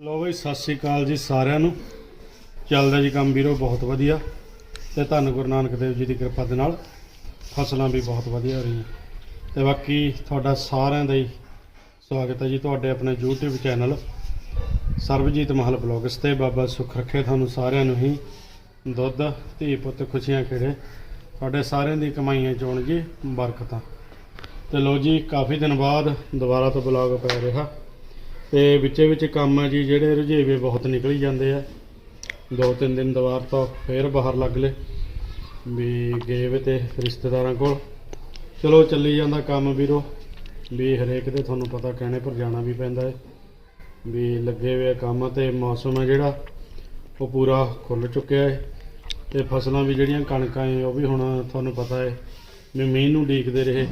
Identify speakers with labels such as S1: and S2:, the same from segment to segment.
S1: ਲੋ ਬਈ, ਸਤਿ ਸ੍ਰੀ ਅਕਾਲ ਜੀ ਸਾਰਿਆਂ ਨੂੰ। ਚੱਲਦਾ ਜੀ ਕੰਮ ਵੀਰੋ, ਬਹੁਤ ਵਧੀਆ। ਤੇ ਧੰਨ ਗੁਰੂ ਨਾਨਕ ਦੇਵ ਜੀ ਦੀ ਕਿਰਪਾ ਦੇ ਨਾਲ ਫਸਲਾਂ ਵੀ ਬਹੁਤ ਵਧੀਆ ਹੋ ਰਹੀਆਂ। ਤੇ ਬਾਕੀ ਤੁਹਾਡਾ ਸਾਰਿਆਂ ਦਾ ਹੀ ਸਵਾਗਤ ਹੈ ਜੀ ਤੁਹਾਡੇ ਆਪਣੇ YouTube ਚੈਨਲ ਸਰਬਜੀਤ ਮਹਲ ਬਲੌਗਸ ਤੇ। ਬਾਬਾ ਸੁੱਖ ਰੱਖੇ ਤੁਹਾਨੂੰ ਸਾਰਿਆਂ ਨੂੰ ਹੀ। ਦੁੱਧ, ਧੀ ਪੁੱਤ, ਖੁਸ਼ੀਆਂ ਖੇੜੇ। ਤੁਹਾਡੇ ਸਾਰਿਆਂ ਦੀ ਕਮਾਈਆਂ ਚੋਣ ਜੀ ਬਰਕਤਾਂ। ਤੇ ਲੋ ਜੀ, ਕਾਫੀ ਦਿਨ ਬਾਅਦ ਦੁਬਾਰਾ ਤੋਂ ਬਲੌਗ ਪੈ ਰਿਹਾ। ਤੇ ਵਿੱਚੇ ਵਿੱਚ ਕੰਮ ਆ ਜੀ, ਜਿਹੜੇ ਰੁਝੇਵੇ ਬਹੁਤ ਨਿਕਲੀ ਜਾਂਦੇ ਆ। ਦੋ ਤਿੰਨ ਦਿਨ ਦੁਬਾਰ ਤੋਂ ਫੇਰ ਬਾਹਰ ਲੱਗ ਲਏ, ਵੀ ਗਏ ਵੇ ਤੇ ਰਿਸ਼ਤੇਦਾਰਾਂ ਕੋਲ। ਚਲੋ ਚੱਲੀ ਜਾਂਦਾ ਕੰਮ ਵੀਰੋ, ਵੀ ਹਰੇਕ ਦੇ ਤੁਹਾਨੂੰ ਪਤਾ ਕਹਿਣੇ ਪਰ ਜਾਣਾ ਵੀ ਪੈਂਦਾ ਹੈ ਵੀ ਲੱਗੇ ਹੋਏ ਆ ਕੰਮ ਤੇ ਮੌਸਮ ਹੈ ਜਿਹੜਾ, ਉਹ ਪੂਰਾ ਖੁੱਲ ਚੁੱਕਿਆ ਹੈ ਤੇ ਫਸਲਾਂ ਵੀ ਜਿਹੜੀਆਂ ਕਣਕਾਂ ਹੈ ਉਹ ਵੀ ਹੁਣ ਤੁਹਾਨੂੰ ਪਤਾ ਹੈ ਵੀ ਮੀਂਹ ਨੂੰ ਡੀਕਦੇ ਰਹੇ।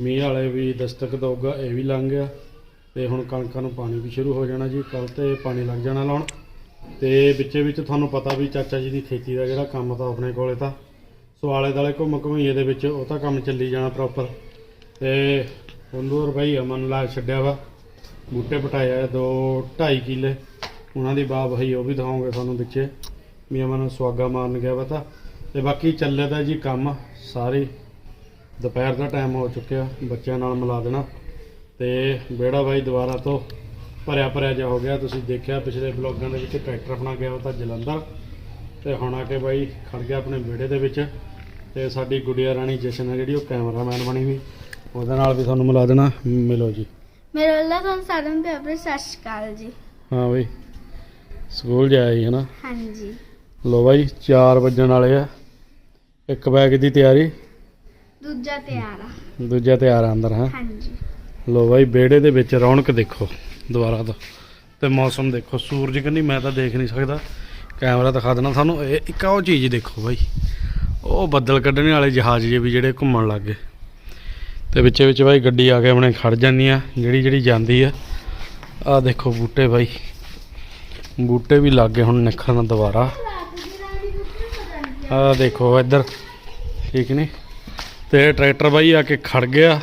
S1: ਮੀਂਹ ਵਾਲੇ ਵੀ ਦਸਤਕ ਦਊਗਾ, ਇਹ ਵੀ ਲੰਘ ਗਿਆ। ਤੇ ਹੁਣ ਕਣਕਾਂ ਨੂੰ ਪਾਣੀ ਵੀ ਸ਼ੁਰੂ ਹੋ ਜਾਣਾ ਜੀ ਕੱਲ ਤੇ ਪਾਣੀ ਲੱਗ ਜਾਣਾ ਲਾਉਣ। ਤੇ ਵਿੱਚੇ ਵਿੱਚ ਤੁਹਾਨੂੰ ਪਤਾ ਵੀ ਚਾਚਾ ਜੀ ਦੀ ਖੇਤੀ ਦਾ ਜਿਹੜਾ ਕੰਮ ਤਾਂ ਆਪਣੇ ਕੋਲੇ ਤਾਂ ਸਵਾਲੇ ਦਾਲੇ ਘੁੰਮ ਘੁੰਮਈਏ ਦੇ ਵਿੱਚ, ਉਹ ਤਾਂ ਕੰਮ ਚੱਲੀ ਜਾਣਾ ਪ੍ਰੋਪਰ ਤੇ ਹੁੰਦੂਰ ਭਾਈ ਅਮਨ ਲਾ ਛੱਡਿਆ ਵਾ, ਬੂਟੇ ਪਟਾਏ ਦੋ 2.5 ਕਿੱਲੇ। ਉਹਨਾਂ ਦੀ ਬਾਹ ਵਹੀ ਉਹ ਵੀ ਦਿਖਾਉਂਗੇ ਤੁਹਾਨੂੰ ਵਿੱਚੇ, ਵੀ ਅਮਨ ਸੁਆਗਾ ਮਾਰਨ ਗਿਆ ਵਾ ਤਾਂ। ਤੇ ਬਾਕੀ ਚੱਲੇ ਤਾਂ ਜੀ ਕੰਮ, ਸਾਰੇ। ਦੁਪਹਿਰ ਦਾ ਟਾਈਮ ਹੋ ਚੁੱਕਿਆ, ਬੱਚਿਆਂ ਨਾਲ ਮਿਲਾ ਦੇਣਾ। ਤੇ ਬੇੜਾ ਬਾਈ ਦੁਬਾਰਾ ਤੋਂ ਭਰਿਆ ਭਰਿਆ ਜਾ ਹੋ ਗਿਆ। ਤੁਸੀਂ ਦੇਖਿਆ ਪਿਛਲੇ ਬਲੌਗਾਂ ਦੇ ਵਿੱਚ ਟਰੈਕਟਰ ਆਪਣਾ ਗਿਆ ਉਹ ਤਾਂ ਜਲੰਧਰ। ਤੇ ਹੁਣ ਆ ਕੇ ਬਾਈ ਖੜ ਗਿਆ ਆਪਣੇ ਵਿਹੜੇ ਦੇ ਵਿੱਚ। ਤੇ ਸਾਡੀ ਗੁੜੀਆ ਰਾਣੀ ਜਸ਼ਨ ਹੈ ਜਿਹੜੀ ਉਹ ਕੈਮਰਾਮੈਨ ਬਣੀ ਵੀ ਉਹਦੇ ਨਾਲ ਵੀ ਤੁਹਾਨੂੰ ਮਿਲਾ ਦੇਣਾ। ਮਿਲੋ ਜੀ।
S2: ਮੇਰੇ ਵੱਲੋਂ ਤੁਹਾਨੂੰ ਸਾਰਿਆਂ ਨੂੰ ਪਿਆਰ ਭਰੀ ਸਤਿ ਸ਼੍ਰੀ ਅਕਾਲ ਜੀ।
S1: ਹਾਂ ਬਈ ਸਕੂਲ ਜਾਇਆ ਜੀ ਹਨਾ?
S2: ਹਾਂਜੀ।
S1: ਲੋ ਬਾਈ 4 ਵੱਜਣ ਵਾਲੇ ਆ। ਇੱਕ ਬੈਗ ਦੀ ਤਿਆਰੀ।
S2: ਦੂਜਾ ਤਿਆਰ ਆ।
S1: ਦੂਜਾ ਤਿਆਰ ਆ ਅੰਦਰ ਹਾਂ।
S2: ਹਾਂਜੀ।
S1: ਲੋ ਬਾਈ, ਵਿਹੜੇ ਦੇ ਵਿੱਚ ਰੌਣਕ ਦੇਖੋ ਦੁਬਾਰਾ ਤੋਂ। ਤੇ ਮੌਸਮ ਦੇਖੋ, ਸੂਰਜ ਕੰਨੀ ਮੈਂ ਤਾਂ ਦੇਖ ਨਹੀਂ ਸਕਦਾ। ਕੈਮਰਾ ਦਿਖਾ ਦੇਣਾ ਸਾਨੂੰ ਇਹ ਇੱਕ ਉਹ ਚੀਜ਼ ਦੇਖੋ ਬਾਈ। ਉਹ ਬੱਦਲ ਕੱਢਣ ਵਾਲੇ ਜਹਾਜ਼ ਜੇ ਵੀ ਜਿਹੜੇ ਘੁੰਮਣ ਲੱਗ ਗਏ। ਤੇ ਵਿੱਚੇ ਵਿੱਚ ਬਾਈ ਗੱਡੀ ਆ ਕੇ ਆਪਣੇ ਖੜ ਜਾਂਦੀ ਆ, ਜਿਹੜੀ ਜਿਹੜੀ ਜਾਂਦੀ ਆ। ਆ ਦੇਖੋ ਬੂਟੇ ਬਾਈ। ਬੂਟੇ ਵੀ ਲੱਗ ਗਏ ਹੁਣ ਨਿਖਰਨ ਦੁਬਾਰਾ। ਆ ਦੇਖੋ ਇੱਧਰ, ਠੀਕ ਨਹੀਂ? ਤੇ ਟਰੈਕਟਰ ਬਾਈ ਆ ਕੇ ਖੜ ਗਿਆ।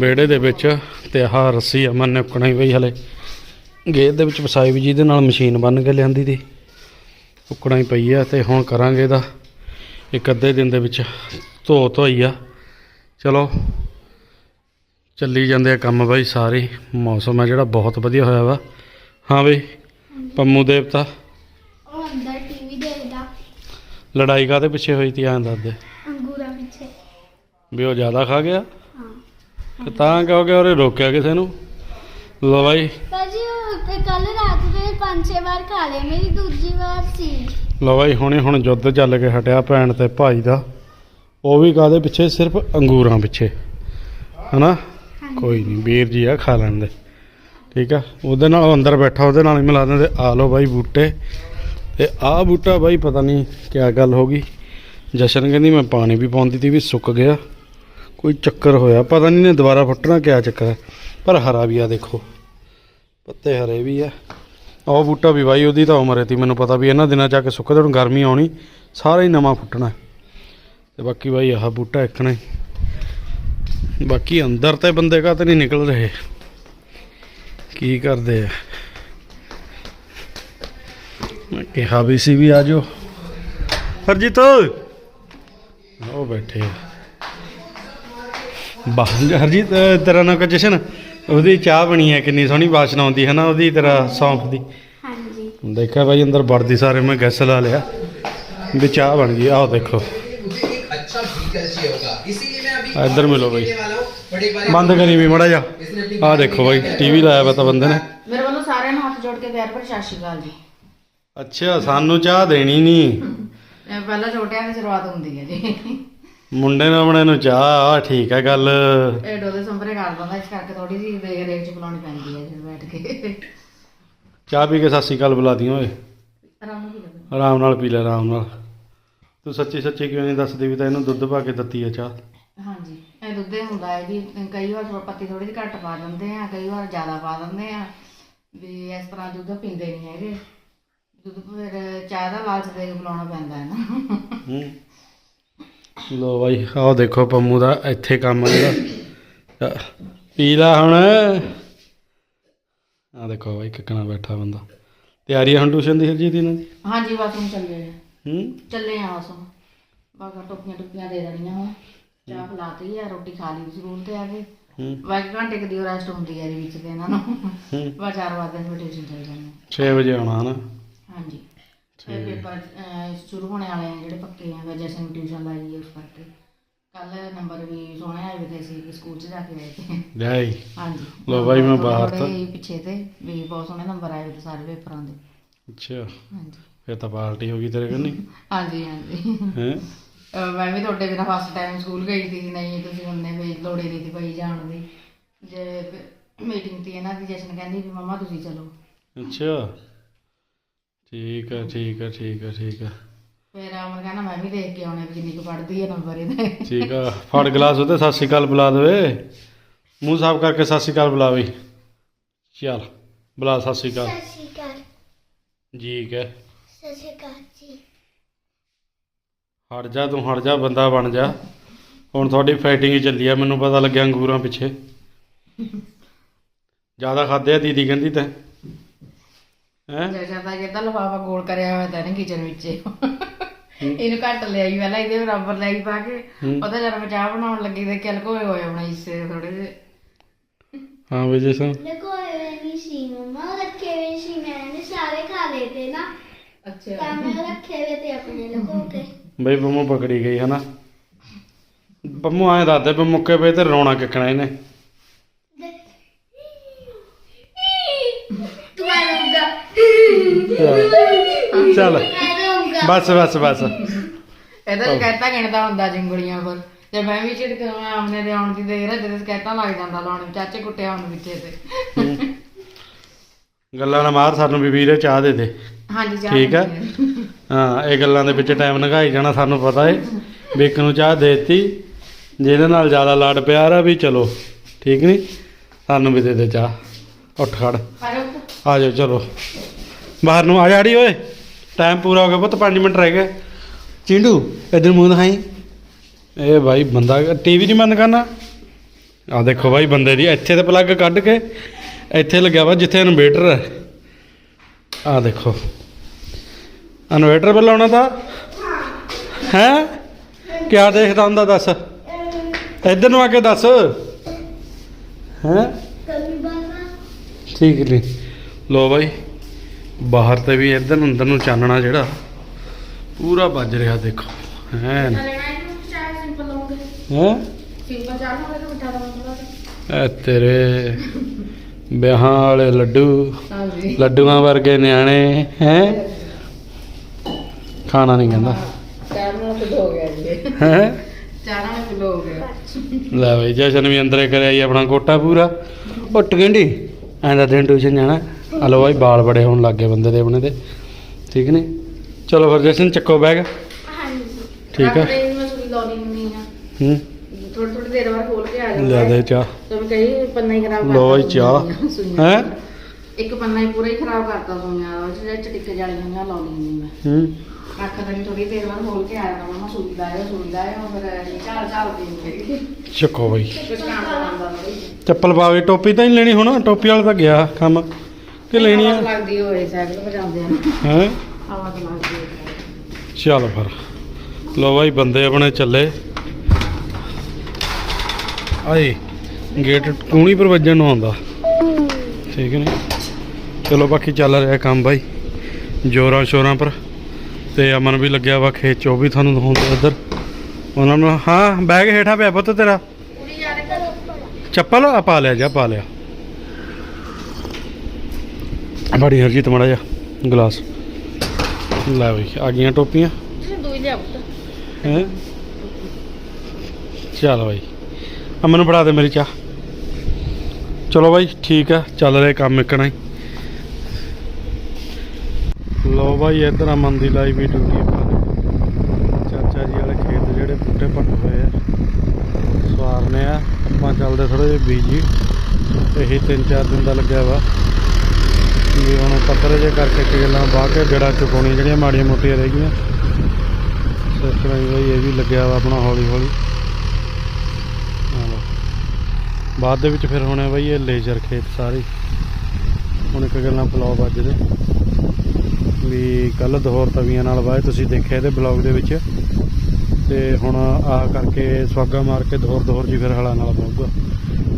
S1: ਵਿਹੜੇ ਦੇ ਵਿੱਚ ਤੇ ਆਹ ਰੱਸੀ ਅਮਨ ਨੇ ਉੱਕਣਾ ਹੀ ਬਈ ਹਲੇ। ਗੇਟ ਦੇ ਵਿੱਚ ਫਸਾਈ ਵੀ ਜਿਹਦੇ ਨਾਲ ਮਸ਼ੀਨ ਬੰਨ ਕੇ ਲਿਆਂਦੀ ਤੀ। ਉੱਕਣਾ ਹੀ ਪਈ ਆ ਤੇ ਹੁਣ ਕਰਾਂਗੇ ਇਹਦਾ। ਇੱਕ ਅੱਧੇ ਦਿਨ ਦੇ ਵਿੱਚ ਧੋ ਧੋਈ ਆ। ਚਲੋ ਚੱਲੀ ਜਾਂਦੇ ਆ ਕੰਮ ਬਾਈ ਸਾਰੇ। ਮੌਸਮ ਆ ਜਿਹੜਾ ਬਹੁਤ ਵਧੀਆ ਹੋਇਆ ਵਾ। ਹਾਂ ਬਈ ਪੰਮੂ ਦੇਵਤਾ।
S2: ਉਹ ਅੰਦਰ ਟੀਵੀ ਦੇਖਦਾ।
S1: ਲੜਾਈ ਕਾਹਦੇ ਪਿੱਛੇ ਹੋਈ ਤੀ ਆਂ ਦੱਸਦੇ
S2: ਅੰਗੂਰਾਂ ਪਿੱਛੇ।
S1: ਵੀ ਉਹ ਜ਼ਿਆਦਾ ਖਾ ਗਿਆ? ਤੇ ਕਹੋਗੇ ਉਹਨੇ ਰੋਕਿਆ ਕਿਸੇ ਨੂੰ? ਲੋ ਬਾਈ।
S2: ਭਾਜੀ ਉਹ ਕੱਲ ਰਾਤ ਦੇ ਪੰਜ ਛੇ ਵਾਰ ਖਾ ਲਿਆ ਮੇਰੀ ਦੂਜੀ ਵਾਰ ਸੀ।
S1: ਲਓ ਬਾਈ ਹੁਣੇ ਹੁਣ ਯੁੱਧ ਚੱਲ ਕੇ ਹਟਿਆ ਭੈਣ ਤੇ ਭਾਈ ਦਾ। ਉਹ ਵੀ ਕਾਦੇ ਪਿੱਛੇ? ਸਿਰਫ ਅੰਗੂਰਾਂ ਪਿੱਛੇ। ਹਨਾ? ਕੋਈ ਨਹੀਂ ਵੀਰ ਜੀ ਆ ਖਾ ਲੈਂਦੇ। ਠੀਕ ਆ? ਉਹਦੇ ਨਾਲ ਉਹ ਅੰਦਰ ਬੈਠਾ ਉਹਦੇ ਨਾਲ ਹੀ ਮਿਲਾ ਦਿੰਦੇ। ਆ ਲਓ ਬਾਈ ਬੂਟੇ। ਤੇ ਆਹ ਬੂਟਾ ਬਾਈ ਪਤਾ ਨਹੀਂ ਕਿਆ ਗੱਲ ਹੋ ਗਈ। ਜਸ਼ਨ ਕਹਿੰਦੀ ਮੈਂ ਪਾਣੀ ਵੀ ਪਾਉਂਦੀ ਤੀ ਵੀ ਸੁੱਕ ਗਿਆ। ਕੋਈ ਚੱਕਰ ਹੋਇਆ। ਪਤਾ ਨਹੀਂ ਨੇ ਦੁਬਾਰਾ ਫੁੱਟਣਾ ਕਿਆ ਚੱਕਰ ਹੈ। ਪਰ ਹਰਾ ਵੀ ਆ ਦੇਖੋ। ਪੱਤੇ ਹਰੇ ਵੀ ਆ। ਉਹ ਬੂਟਾ ਵੀ ਬਾਈ ਉਹਦੀ ਤਾਂ ਉਮਰ ਹੈ ਤੀ। ਮੈਨੂੰ ਪਤਾ ਵੀ ਇਹਨਾਂ ਦਿਨਾਂ ਚ ਆ ਕੇ ਸੁੱਕ ਹੁਣ ਗਰਮੀ ਆਉਣੀ। ਸਾਰਾ ਹੀ ਨਵਾਂ ਫੁੱਟਣਾ। ਤੇ ਬਾਕੀ ਬਾਈ ਆਹ ਬੂਟਾ ਇੱਕਣਾ ਹੀ ਬਾਕੀ ਅੰਦਰ ਤੇ ਬੰਦੇ ਕਾ ਤੇ ਨਹੀਂ ਨਿਕਲ ਰਹੇ। ਕੀ ਕਰਦੇ ਆ? ਮੈਂ ਕਿਹਾ ਵੀ ਸੀ ਵੀ ਆ ਜਾਓ। ਹਰਜੀਤ! ਉਹ ਬੈਠੇ ਆ। ਵਾਹ ਹਰਜੀਤ ਤੇਰਾ ਨਾਮ ਕਾ ਜਸ਼ਨ? ਉਹਦੀ ਚਾਹ ਬਣੀ ਹੈ ਕਿੰਨੀ ਸੋਹਣੀ ਵਾਸ਼ਨਾ ਆਉਂਦੀ ਹੈ ਨਾ ਉਹਦੀ ਤੇਰਾ ਸੌਂਫ ਦੀ।
S2: ਹਾਂਜੀ।
S1: ਦੇਖਿਆ ਬਾਈ ਅੰਦਰ ਵੜਦੀ ਸਾਰੇ ਮੈਂ ਗੈਸ ਲਾ ਲਿਆ। ਵੀ ਚਾਹ ਬਣ ਗਈ ਆਹ ਦੇਖੋ।
S3: ਇੱਧਰ ਮਿਲੋ ਬਾਈ।
S1: ਬੰਦ ਕਰੀ ਵੀ ਮੜਾ ਜਾ ਆਹ ਦੇਖੋ ਬਾਈ ਟੀਵੀ ਲਾਇਆ ਪਤਾ ਬੰਦੇ ਨੇ।
S4: ਮੇਰੇ ਵੱਲੋਂ ਸਾਰਿਆਂ ਨੂੰ ਹੱਥ ਜੋੜ ਕੇ ਪਿਆਰ ਭਰ ਸਤਿ ਸ਼੍ਰੀ ਜੀ।
S1: ਅੱਛਾ ਸਾਨੂੰ ਚਾਹ ਦੇਣੀ ਨਹੀਂ
S4: ਪਹਿਲਾਂ ਛੋਟਿਆਂ ਦੀ ਸ਼ੁਰੂਆਤ ਹੁੰਦੀ ਹੈ ਜੀ।
S1: ਮੁੰਡੇ ਨੇ ਆਪਣੇ ਨੂੰ ਚਾਹ ਆ ਠੀਕ ਹੈ ਗੱਲ।
S4: ਇਹ ਡੋਲੇ ਸੰਪਰੇ ਕਰ ਦਿੰਦਾ ਇਸ ਕਰਕੇ ਥੋੜੀ ਜਿਹੀ ਦੇਖ ਰੇਖ ਚ ਬੁਲਾਉਣੀ ਪੈਂਦੀ ਹੈ ਫਿਰ ਬੈਠ ਕੇ।
S1: ਚਾਹ ਪੀ ਕੇ ਸਤਿ ਸ਼੍ਰੀ ਅਕਾਲ ਬੁਲਾ ਓਏ।
S4: ਆਰਾਮ ਨਾਲ ਪੀ ਲਓ
S1: ਆਰਾਮ ਨਾਲ ਪੀ ਲੈ ਆਰਾਮ ਨਾਲ। ਤੂੰ ਸੱਚੀ ਸੱਚੀ ਕਿਉਂ ਨਹੀਂ ਦੱਸਦੀ ਵੀ ਤਾਂ ਇਹਨੂੰ ਦੁੱਧ ਪਾ ਕੇ ਦਿੱਤੀ ਹੈ ਚਾਹ?
S4: ਹਾਂਜੀ ਇਹ ਦੁੱਧੇ ਹੁੰਦਾ ਹੈ ਜੀ ਕਈ ਵਾਰ ਥੋੜ੍ਹਾ ਪੱਤੀ ਥੋੜੀ ਜਿਹੀ ਘੱਟ ਪਾ ਦਿੰਦੇ ਆ ਕਈ ਵਾਰ ਜ਼ਿਆਦਾ ਪਾ ਦਿੰਦੇ ਆ ਵੀ ਇਸ ਤਰ੍ਹਾਂ ਦੁੱਧ ਪੀਂਦੇ ਨਹੀਂ ਹੈਗੇ। ਦੁੱਧ ਫਿਰ ਚਾਹ ਦਾ ਲਾਲਚ ਦੇ ਕੇ ਬੁਲਾਉਣਾ ਪੈਂਦਾ ਹੈ ਨਾ।
S1: ਹੂੰ। ਲੋ ਬਾਈ ਆਹ ਦੇਖੋ ਪੰਮੂ ਦਾ ਇੱਥੇ ਕੰਮ ਆ ਜਿਹੜਾ। ਅਹ ਪੀ ਲੈ ਹੁਣ। ਆ ਦੇਖੋ ਬਾਈ ਕਿੱਕਣਾ ਬੈਠਾ ਬੰਦਾ। ਤਿਆਰੀ ਹੁਣ ਟਿਊਸ਼ਨ ਦੀ ਹਰਜੀਤ ਇਹਨਾਂ ਦੀ
S4: ਹਾਂਜੀ ਹੁਣ ਚੱਲੇ ਆ।
S1: ਹੂੰ?
S4: ਚੱਲੇ ਆ ਹੁਣ। ਬਾਗਾ ਟੋਪੀਆਂ ਟੋਪੀਆਂ ਦੇ ਦੇਣੀਆਂ ਹੁਣ। ਚਾਹ ਖਲਾਤੀ ਆ ਰੋਟੀ ਖਾ ਲਈ ਸਕੂਲ ਤੇ ਆ ਕੇ।
S1: ਹੂੰ।
S4: ਬਾਕੀ ਘੰਟੇ ਕੁ ਦੀ ਰੈਸਟ ਹੁੰਦੀ ਹੈ ਇਹਦੇ ਵਿੱਚ ਤੇ ਇਹਨਾਂ ਨੂੰ।
S1: ਹੂੰ।
S4: ਬਸ ਚਾਰ ਵਜੇ ਫਿਰ ਟਿਊਸ਼ਨ ਚਲੇ ਜਾਂਦੇ
S1: 6 ਵਜੇ ਆਉਣਾ ਹਨਾ?
S4: ਹਾਂਜੀ। ਇਹ ਪੇਪਰ ਅਹ, ਸ਼ੁਰੂ ਹੋਣੇ ਵਾਲੇ ਆ ਜਿਹੜੇ ਪੱਕੇ ਆ ਵਜੇ ਅਸੀਂ ਟਿਊਸ਼ਨ ਲਾਈ ਹੈ ਉਸ ਕਰਕੇ। ਕੱਲ ਨੰਬਰ ਵੀ ਸੋਹਣੇ ਆਏ ਵੇ ਸੀ ਕਿ ਸਕੂਲ 'ਚ ਜਾ ਕੇ ਆਏ ਤੇ
S1: ਲਿਆਈ
S4: ਹਾਂਜੀ।
S1: ਲਓ ਬਾਈ, ਮੈਂ
S4: ਥੋੜ੍ਹੇ-
S1: ਬਾਹਰ
S4: ਥੋੜ੍ਹੇ
S1: ਤਾਂ-
S4: ਹੀ ਪਿੱਛੇ ਤੇ ਵੀ ਬਹੁਤ ਸੋਹਣੇ ਨੰਬਰ ਆਏ ਤੇ ਸਾਰੇ ਪੇਪਰਾਂ ਦੇ।
S1: ਅੱਛਾ।
S4: ਹਾਂਜੀ।
S1: ਫੇਰ ਤਾਂ ਪਾਰਟੀ ਹੋ ਗਈ ਤੇਰੇ ਕੰਨੀ।
S4: ਹਾਂਜੀ ਹਾਂਜੀ।
S1: ਹੈ?
S4: ਅਹ ਮੈਂ ਵੀ ਤੁਹਾਡੇ ਬਿਨਾ ਫਸਟ ਟਾਈਮ ਸਕੂਲ ਗਈ ਸੀ ਨਹੀਂ ਤੁਸੀਂ ਉਹਨੇ ਵੀ ਲੋੜੇ ਨਹੀਂ ਸੀ ਪਈ ਜਾਣ ਦੀ। ਜੇ ਮੀਟਿੰਗ ਤੀ ਇਹਨਾਂ ਦੀ ਜਸ਼ਨ ਕਹਿੰਦੀ ਵੀ ਮੰਮਾ ਤੁਸੀਂ ਚਲੋ।
S1: ਅੱਛਾ। ਠੀਕ ਹੈ ਠੀਕ ਹੈ ਠੀਕ ਹੈ ਠੀਕ ਹੈ।
S4: ਫਿਰ ਅਮਰ ਕਹਿੰਦਾ ਮੈਂ ਵੀ ਦੇਖ ਕੇ ਆਉਣੇ ਵੀ ਕਿੰਨੀ ਕੁ ਪੜ੍ਹਦੀ ਹੈ ਨੰਬਰ ਇਹਦੇ।
S1: ਠੀਕ ਆ ਫੜ ਗਲਾਸ ਉਹਤੇ ਸਤਿ ਸ਼੍ਰੀ ਅਕਾਲ ਬੁਲਾ ਦੇਵੇ। ਮੂੰਹ ਸਾਫ਼ ਕਰਕੇ ਸਤਿ ਸ਼੍ਰੀ ਅਕਾਲ ਬੁਲਾਵੇ। ਚੱਲ ਬੁਲਾ ਸਤਿ ਸ਼੍ਰੀ ਅਕਾਲ।
S2: ਸਤਿ ਸ਼੍ਰੀ ਅਕਾਲ।
S1: ਜੀ ਕਹਿ
S2: ਸਤਿ ਸ਼੍ਰੀ ਅਕਾਲ ਜੀ।
S1: ਹਟ ਜਾ ਤੂੰ ਹਟ ਜਾ ਬੰਦਾ ਬਣ ਜਾ। ਹੁਣ ਤੁਹਾਡੀ ਫਾਈਟਿੰਗ ਹੀ ਚੱਲੀ ਆ ਮੈਨੂੰ ਪਤਾ ਲੱਗਿਆ ਅੰਗੂਰਾਂ ਪਿੱਛੇ। ਜ਼ਿਆਦਾ ਖਾਦੇ ਆ ਦੀਦੀ ਕਹਿੰਦੀ ਤੈਂ। ਹੈ?
S4: ਜਸ਼ਾ ਦਾ ਕਿਤਾ ਲਫਾਫਾ ਗੋਲ ਕਰਿਆ ਹੋਇਆ ਤਾਂ ਨਾ ਕਿਚਨ ਵਿੱਚ। ਇਹਨੂੰ ਘੱਟ ਲਿਆਈ ਪਹਿਲਾਂ ਇਹਦੇ ਬਰਾਬਰ ਲਾਈ ਪਾ ਕੇ। ਉਹਦਾ ਜਦ ਮੈਂ ਬਣਾਉਣ ਲੱਗੀ ਤੇ ਕਿਲ ਕੋਏ ਹੋਏ ਆਪਣੇ ਹਿੱਸੇ ਥੋੜੇ ਜਿਹੇ।
S1: ਹਾਂ ਵੇ ਜਸ਼ਾ।
S2: ਲਕੋਏ ਹੋਏ ਨਹੀਂ ਸੀ ਮਮਾ ਰੱਖੇ ਹੋਏ ਸੀ ਮੈਂ ਸਾਰੇ ਖਾ ਲਏ ਤੇ ਨਾ।
S4: ਅੱਛਾ।
S2: ਤਾਂ ਮੈਂ ਰੱਖੇ ਹੋਏ ਤੇ ਆਪਣੇ ਲਕੋ ਕੇ।
S1: ਬਈ ਬੰਮੋ ਪਕੜੀ ਗਈ ਹਨਾ। ਬੰਮੋ ਆਏ ਦਾਦੇ ਬੰਮੋ ਮੁੱਕੇ ਪਏ ਤੇ ਰੋਣਾ ਕਿੱਕਣਾ ਇਹਨੇ। ਚੱਲ। ਬਸ ਬਸ ਬਸ।
S4: ਇਹਦਾ ਸ਼ਿਕਾਇਤਾਂ ਗਿਣਦਾ ਹੁੰਦਾ ਜਿੰਗੜੀਆਂ ਪਰ। ਜੇ ਮੈਂ ਵੀ ਛਿੜਕਾਂ ਆਉਣੇ ਦੇ ਆਉਣ ਦੀ ਦੇਰ ਹੈ ਜਦੋਂ ਸ਼ਿਕਾਇਤਾਂ ਲੱਗ ਜਾਂਦਾ ਲਾਉਣ ਵਿੱਚ ਚਾਚੇ ਕੁੱਟਿਆ ਹੁਣ ਵਿੱਚੇ ਤੇ।
S1: ਗੱਲਾਂ ਨਾ ਮਾਰ ਸਾਨੂੰ ਵੀ ਵੀਰੇ ਚਾਹ ਦੇ ਦੇ।
S4: ਹਾਂਜੀ
S1: ਠੀਕ ਆ?
S4: ਹਾਂ
S1: ਇਹ ਗੱਲਾਂ ਦੇ ਵਿੱਚ ਟਾਈਮ ਲੰਘਾਈ ਜਾਣਾ ਸਾਨੂੰ ਪਤਾ ਏ। ਬੇਕ ਨੂੰ ਚਾਹ ਦੇਤੀ ਜਿਹਦੇ ਨਾਲ ਜ਼ਿਆਦਾ ਲਾਡ ਪਿਆਰ ਆ ਵੀ ਚਲੋ ਠੀਕ ਨਹੀਂ ਸਾਨੂੰ ਵੀ ਦੇ ਦੇ ਚਾਹ। ਉੱਠ ਖੜ।
S4: ਆ ਜਾਓ
S1: ਚਲੋ। ਬਾਹਰ ਨੂੰ ਆ ਜਾ ਅੜੀ ਓਏ। ਟਾਈਮ ਪੂਰਾ ਹੋ ਗਿਆ ਪੁੱਤ 5 ਮਿੰਟ ਰਹਿ ਗਏ। ਚਿੰਡੂ ਇਧਰ ਮੂੰਹ ਦਿਖਾਈ। ਇਹ ਭਾਈ ਬੰਦਾ ਟੀਵੀ ਨਹੀਂ ਬੰਦ ਕਰਨਾ। ਆ ਦੇਖੋ ਭਾਈ ਬੰਦੇ ਦੀ ਇੱਥੇ ਤੇ ਪਲੱਗ ਕੱਢ ਕੇ ਇੱਥੇ ਲੱਗਿਆ ਵਾ ਜਿੱਥੇ ਇਨਵੇਟਰ ਹੈ। ਆ ਦੇਖੋ। ਇਨਵੇਟਰ ਬਿੱਲ ਆਉਣਾ ਤਾਂ? ਹੈ? ਕਿਆ ਦੇਖਦਾ ਹੁੰਦਾ ਦੱਸ? ਇੱਧਰ ਨੂੰ ਆ ਕੇ ਦੱਸ। ਹੈ? ਠੀਕ ਨੇ ਲੋ ਬਾਈ। ਬਾਹਰ ਤੇ ਵੀ ਇੱਧਰ ਨੂੰ ਅੰਦਰ ਨੂੰ ਚਾਨਣਾ ਜਿਹੜਾ ਪੂਰਾ ਵੱਜ ਰਿਹਾ ਦੇਖੋ ਹੈ? ਐ ਤੇਰੇ ਵਿਆਹਾਂ ਵਾਲੇ ਲੱਡੂ
S4: ਹਾਂਜੀ।
S1: ਲੱਡੂਆਂ ਵਰਗੇ ਨਿਆਣੇ ਹੈ? ਖਾਣਾ ਨਹੀਂ ਕਹਿੰਦਾ।
S4: ਨਾਲ ਕੁਝ ਹੋ ਗਿਆ ਜੀ।
S1: ਹੈ?
S4: ਨਾਲ ਕੁਝ ਹੋ ਗਿਆ।
S1: ਲੈ ਬਈ ਜਸ਼ਨ ਵੀ ਅੰਦਰੇ ਕਰਿਆ ਜੀ ਆਪਣਾ ਕੋਟਾ ਪੂਰਾ। ਉੱਟ ਗੰਢੀ ਐਂ ਦਾ ਦਿਨ ਟਿਊਸ਼ਨ ਜਾਣਾ। ਹਲੋ ਬਾਈ ਬਾਲ ਬੜੇ ਹੋਣ ਲੱਗ ਗਏ ਬੰਦੇ ਦੇ ਆਪਣੇ ਦੇ। ਠੀਕ ਨਹੀਂ? ਚਲੋ ਫਿਰ ਜਸ਼ਨ ਚੱਕੋ ਬੈਗ।
S2: जी
S1: ਠੀਕ ਆ।
S4: ਆਪਣੇ ਮੈਂ ਸੁਣੀ ਲਾਉਣੀ ਹੁੰਦੀ ਆ।
S1: ਹੂੰ।
S4: ਥੋੜੀ ਥੋੜੀ ਦੇਰ ਬਾਅਦ ਖੋਲ ਕੇ ਆ ਜਾਂਦਾ
S1: ਲੈ ਦੇ ਚਾਹ।
S4: ਤੇ ਮੈਂ ਕਹੀ ਪੰਨਾ ਹੀ ਖਰਾਬ
S1: ਲੋ ਜੀ ਚਾਹ।
S4: ਸੂਈਆਂ।
S1: ਹੈ?
S4: ਇੱਕ ਪੰਨਾ ਹੀ ਪੂਰਾ ਹੀ ਖਰਾਬ ਕਰਤਾ ਸੋਈਆਂ ਉਹ ਜਿਹੜੇ ਚਟਿੱਕੇ ਜਾਲੀਆਂ ਲਾਉਣੀ ਹੁੰਦੀ ਮੈਂ।
S1: ਹੂੰ।
S4: ਆ
S1: ਚੱਕੋ ਬਾਈ।
S4: ਨਹੀਂ
S1: ਚੱਪਲ ਪਾਵੇ ਟੋਪੀ ਤਾਂ ਨਹੀਂ ਲੈਣੀ ਹੁਣ ਟੋਪੀ ਵਾਲਾ ਤਾਂ ਗਿਆ ਕੰਮ। ਕਿ ਲੈਣੀ ਆ?
S4: ਲੱਗਦੀ ਹੋਏ ਸਾਈਕਲ ਵਜਾਉਂਦੇ ਆ
S1: ਹੈ?
S4: ਤਾਂ ਲੱਗਦੀ ਹੋਏ।
S1: ਚੱਲ ਫਿਰ। ਲੋ ਬਾਈ ਬੰਦੇ ਆਪਣੇ ਚੱਲੇ। ਆਏ ਗੇਟ ਕੂਣੀ ਪਰ ਵੱਜਣ ਨੂੰ ਆਉਂਦਾ। ਠੀਕ ਨੇ? ਚਲੋ ਬਾਕੀ ਚੱਲ ਰਿਹਾ ਕੰਮ ਬਾਈ। ਜੋਰਾਂ ਸ਼ੋਰਾਂ ਪਰ। ਤੇ ਅਮਨ ਵੀ ਲੱਗਿਆ ਵਾ ਖੇਤ ਚੋਂ ਵੀ ਤੁਹਾਨੂੰ ਦਿਖਾਉਂਦੇ ਇੱਧਰ। ਉਹਨਾਂ ਨੂੰ ਹਾਂ ਬੈਗ ਹੇਠਾਂ ਪਿਆ ਪੁੱਤ ਤੇਰਾ। ਚੱਪਲ ਆ ਪਾ ਲਿਆ ਜਾ ਪਾ ਲਿਆ। ਬੜੀ ਹਰਜੀਤ ਮੜਾ ਜਾ ਗਲਾਸ। ਲੈ ਬਈ ਆ ਗਈਆਂ ਟੋਪੀਆਂ।
S4: ਤੁਸੀਂ ਦੂਈ ਲਿਆ ਪੁੱਤ।
S1: ਹੈ? ਚਲ ਬਾਈ ਫੜਾ ਦੇ ਮੇਰੀ ਚਾਹ। ਚਲੋ ਬਾਈ ਠੀਕ ਆ ਚੱਲ ਰਿਹਾ ਕੰਮ ਇਕਣਾ ਹੀ। ਲੋ ਬਾਈ ਇੱਧਰ ਅਮਨ ਦੀ ਲਾਈ ਵੀ ਡਿਊਟੀ ਆਪਾਂ ਨੇ। ਚਾਚਾ ਜੀ ਵਾਲੇ ਖੇਤ ਜਿਹੜੇ ਬੂਟੇ ਪੱਟ ਹੋਏ ਆ। ਸਵਾਰਨੇ ਆ ਆਪਾਂ ਚੱਲਦੇ ਥੋੜੇ ਜਿਹਾ ਬੀਜੀ। ਇਹੀ ਤਿੰਨ ਚਾਰ ਦਿਨ ਦਾ ਲੱਗਿਆ ਵਾ। ਵੀ ਹੁਣ ਪੱਤਰ ਜੇ ਕਰਕੇ ਕਿ ਗੱਲਾਂ ਵਾਹ ਕੇ ਜੜਾ ਚੁਕਾਉਣੀ, ਜਿਹੜੀਆਂ ਮਾੜੀਆਂ ਮੋਟੀਆਂ ਰਹਿ ਗਈਆਂ। ਇਸ ਤਰ੍ਹਾਂ ਹੀ ਬਾਈ ਇਹ ਵੀ ਲੱਗਿਆ ਵਾ ਆਪਣਾ ਹੌਲੀ ਹੌਲੀ। ਬਾਅਦ ਦੇ ਵਿੱਚ ਫਿਰ ਹੋਣੇ ਬਾਈ ਇਹ ਲੇਜ਼ਰ ਖੇਤ ਸਾਰੀ। ਹੁਣ ਇੱਕ ਗੱਲਾਂ ਬਲੌਗ ਵੱਜਦੇ ਵੀ ਕੱਲ ਦਹੌਰ ਤਵੀਆਂ ਨਾਲ ਵਾਏ ਤੁਸੀਂ ਦੇਖਿਆ ਇਹਦੇ ਬਲੌਗ ਦੇ ਵਿੱਚ। ਤੇ ਹੁਣ ਆ ਕਰਕੇ ਸਵਾਗਾ ਮਾਰ ਕੇ ਦਹੌਰ ਦਹੌਰ ਜੀ ਫਿਰ ਹਲਾ ਨਾਲ ਪਾਊਗਾ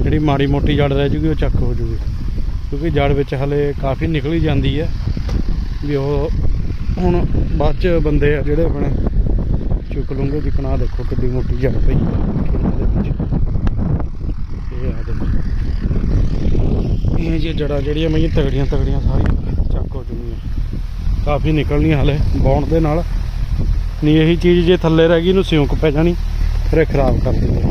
S1: ਜਿਹੜੀ ਮਾੜੀ ਮੋਟੀ ਜੜ ਰਹਿ ਜੂਗੀ, ਉਹ ਚੱਕ ਹੋ ਜੂਗੀ। ਕਿਉਂਕਿ ਜੜ ਵਿੱਚ ਹਲੇ ਕਾਫੀ ਨਿਕਲੀ ਜਾਂਦੀ ਹੈ ਵੀ ਉਹ ਹੁਣ ਬਾਅਦ ਚ ਬੰਦੇ ਆ ਜਿਹੜੇ ਆਪਣੇ ਚੁੱਕ ਲੂੰਗੇ ਜਿਕਣਾ ਦੇਖੋ ਕਿੱਡੀ ਮੋਟੀ ਜੜ ਪਈ ਇਹ ਆ ਦੇਖੋ। ਇਹ ਜੀ ਜੜਾਂ ਜਿਹੜੀਆਂ ਮੈਂ ਤਗੜੀਆਂ ਤਗੜੀਆਂ ਸਾਰੀਆਂ ਚੱਕ ਹੋ ਚੁੱਕੀਆਂ। ਕਾਫੀ ਨਿਕਲਣੀਆਂ ਹਲੇ ਬੌਣ ਦੇ ਨਾਲ। ਨਹੀਂ, ਇਹੀ ਚੀਜ਼ ਜੇ ਥੱਲੇ ਰਹਿ ਗਈ ਇਹਨੂੰ ਸਿਉਂਕ ਪੈ ਜਾਣੀ, ਫਿਰ ਇਹ ਖਰਾਬ ਕਰ ਦਿੰਦੀ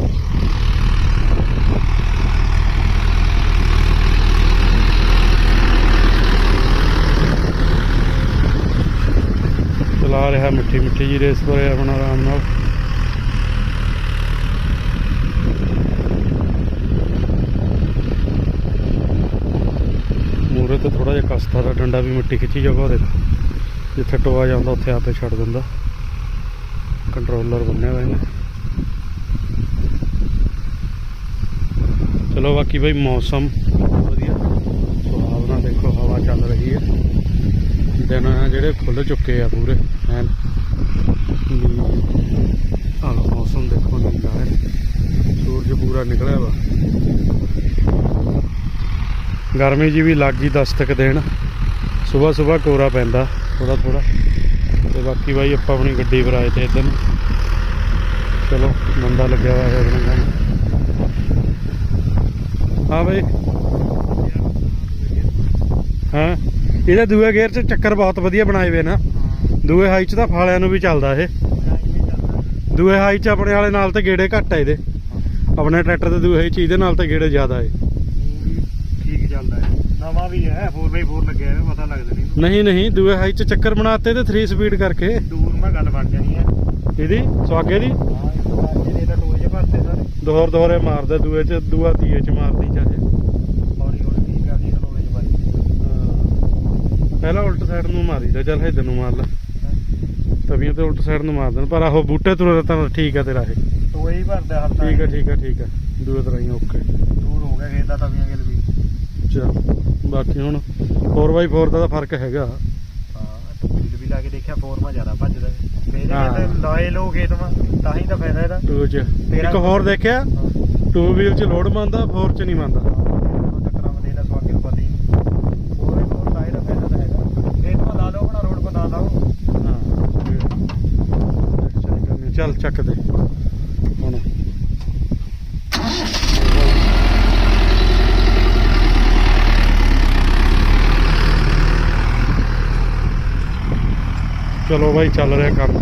S1: ਚਲਾ ਰਿਹਾ ਮਿੱਠੀ ਮਿੱਠੀ ਜੀ ਰੇਸ ਪਰ ਆਪਣਾ ਆਰਾਮ ਨਾਲ। ਮੂਰੇ ਤੇ ਥੋੜਾ ਜਿਹਾ ਕਸਤਾ ਦਾ ਡੰਡਾ ਵੀ ਮਿੱਟੀ ਖਿੱਚੀ ਜਾਊਗਾ ਉਹਦੇ ਜਿੱਥੇ ਟੋਆ ਜਾਂਦਾ ਉੱਥੇ ਆਪੇ ਛੱਡ ਦਿੰਦਾ। ਕੰਟਰੋਲਰ ਬੰਨਿਆ ਹੋਇਆ ਇਹਨੇ। ਚਲੋ ਬਾਕੀ ਬਈ ਮੌਸਮ ਵਧੀਆ। ਸੁਹਾਵਣਾ ਦੇਖੋ, ਹਵਾ ਚੱਲ ਰਹੀ ਹੈ। ਦਿਨ ਜਿਹੜੇ ਖੁੱਲ ਚੁੱਕੇ ਆ ਪੂਰੇ, ਐਨ। ਵੀ ਮੌਸਮ ਦੇਖੋ ਨੀਲਾ ਹੈ ਸੂਰਜ ਪੂਰਾ ਨਿਕਲਿਆ ਵਾ। ਗਰਮੀ ਜੀ ਵੀ ਲੱਗ ਗਈ ਦਸਤਕ ਦੇਣ। ਸਵੇਰ ਸਵੇਰ ਕੋਰਾ ਪੈਂਦਾ ਥੋੜਾ ਥੋੜਾ ਤੇ ਬਾਕੀ ਬਾਈ ਆਪਾਂ ਆਪਣੀ ਗੱਡੀ ਵਰਾਏ ਤੇ ਇਧਰ ਚਲੋ, ਮੰਦਾ ਲੱਗਿਆ ਹੋਇਆ ਹੈ ਆਪਣਾ ਕੰਮ। ਹਾਂ ਬਾਈ। ਹਾਂ? ਇਹਦੇ ਦੂਏ ਗੇਅਰ 'ਚ ਚੱਕਰ ਬਹੁਤ ਵਧੀਆ ਬਣਾਏ ਹੋਏ ਨਾ। ਦੂਏ ਹਾਈ 'ਚ ਤਾਂ ਫਾਲਿਆਂ ਨੂੰ ਵੀ ਚੱਲਦਾ ਇਹ। ਦੂਏ ਹਾਈ 'ਚ ਆਪਣੇ ਵਾਲੇ ਨਾਲ ਤੇ ਗੇੜੇ ਘੱਟ ਆ ਇਹਦੇ। ਆਪਣੇ ਟਰੈਕਟਰ ਦੇ ਦੂਏ ਹਾਈ 'ਚ ਇਹਦੇ ਨਾਲ ਤੇ ਗੇੜੇ ਜ਼ਿਆਦਾ ਏ
S5: ਠੀਕ ਚੱਲਦਾ ਹੈ ਨਵਾਂ ਵੀ ਹੈ 4x4 ਲੱਗਿਆ ਹੈ ਪਤਾ ਲੱਗਦਾ ਨਹੀਂ
S1: ਨਹੀਂ ਨਹੀਂ ਦੂਏ ਹਾਈ 'ਚ ਚੱਕਰ ਬਣਾਤੇ ਤੇ 3 ਸਪੀਡ ਕਰਕੇ।
S5: ਦੂਰ ਮੈਂ ਗੱਲ ਬਣ ਜਾਣੀ ਹੈ
S1: ਇਹਦੀ ਸਵਾਗੇ ਦੀ ਦੋਹਰ ਦੋਹਰੇ ਮਾਰਦਾ ਦੂਏ 'ਚ ਦੂਆ ਤੀਏ 'ਚ ਮਾਰਦੀ ਚਾਹੇ
S5: ਹੌਲੀ ਹੌਲੀ ਠੀਕ ਕਰਦੀ ਚਲੋ ਵਿੱਚ ਵਾਰੀ
S1: ਪਹਿਲਾਂ ਉਲਟ ਸਾਈਡ ਨੂੰ ਮਾਰੀਦਾ ਚੱਲ ਇੱਧਰ ਨੂੰ ਮਾਰ ਲੈ। ਤਵੀਆਂ ਤੇ ਉਲਟ ਸਾਈਡ ਨੂੰ ਮਾਰ ਦੇਣ ਪਰ ਆਹੋ ਬੂਟੇ ਤੁਰੇ ਤਾਂ ਠੀਕ ਆ ਤੇਰਾ ਇਹ।
S5: ਟੋਏ ਹੀ ਭਰਦਾ ਹੱਥਾਂ
S1: ਠੀਕ ਆ ਠੀਕ ਆ ਠੀਕ ਆ। ਦੂਏ ਤਰ੍ਹਾਂ ਹੀ ਓਕੇ
S5: ਦੂਰ ਹੋ ਗਿਆ ਖੇਤ ਦਾ ਤਵੀਆਂ ਗਿਲ ਵੀ।
S1: ਚਲ ਬਾਕੀ ਹੁਣ 4x4 ਦਾ ਤਾਂ ਫ਼ਰਕ ਹੈਗਾ।
S5: ਹਾਂ ਵੀ ਲਾ ਕੇ ਦੇਖਿਆ 4 ਮਾ ਜ਼ਿਆਦਾ ਭੱਜਦਾ। ਹੈ। ਮੇਰੇ
S1: ਹਾਂ।
S5: ਤੇ ਲਾਏ ਲੋ ਖੇਤ ਮਾ ਤਾਂ ਹੀ ਤਾਂ ਫਾਇਦਾ ਇਹਦਾ।
S1: ਟੂ 'ਚ। ਇੱਕ ਹੋਰ ਦੇਖਿਆ ਟੂ ਵੀਲ 'ਚ ਲੋਡ ਮੰਨਦਾ 4 'ਚ ਨਹੀਂ ਮੰਨਦਾ
S5: ਟੱਕਰਾਂ ਦੇ ਦਾ ਸਵਾਗੇ ਨੂੰ ਪਤਾ ਹੀ ਨਹੀਂ ਹੋਰ ਵੀ ਹੋਰ ਤਾਂ ਇਹਦਾ ਫਾਇਦਾ ਤਾਂ ਹੈਗਾ ਖੇਤ ਮਾ ਲਾ ਲਓ ਆਪਣਾ ਰੋਡ ਬਣਾ ਲਾਓ
S1: ਹਾਂ ਚੱਲ ਚੱਕ ਦੇ। ਹੁਣ। ਚਲੋ ਬਾਈ ਚੱਲ ਰਿਹਾ ਕੰਮ।